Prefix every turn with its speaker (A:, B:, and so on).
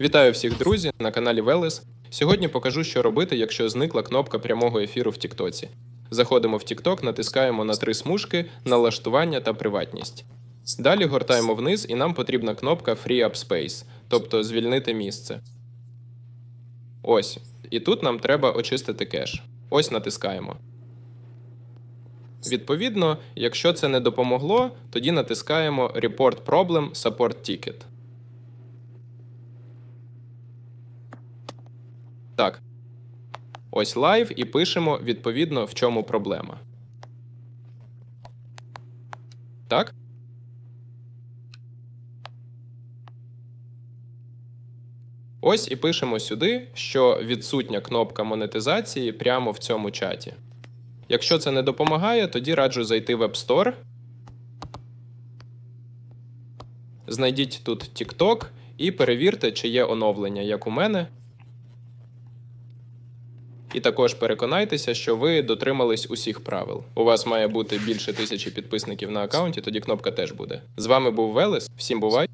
A: Вітаю всіх, друзі, на каналі Велес. Сьогодні покажу, що робити, якщо зникла кнопка прямого ефіру в Тіктоці. Заходимо в TikTok, натискаємо на три смужки налаштування та приватність. Далі гортаємо вниз, і нам потрібна кнопка Free Up Space, тобто звільнити місце. Ось. І тут нам треба очистити кеш. Ось натискаємо. Відповідно, якщо це не допомогло, тоді натискаємо Report Problem Support Ticket. Так. Ось лайв і пишемо відповідно, в чому проблема. Так? Ось і пишемо сюди, що відсутня кнопка монетизації прямо в цьому чаті. Якщо це не допомагає, тоді раджу зайти в App Store. Знайдіть тут TikTok і перевірте, чи є оновлення, як у мене. І також переконайтеся, що ви дотримались усіх правил. У вас має бути більше тисячі підписників на аккаунті, тоді кнопка теж буде. З вами був Велес. Всім бувай!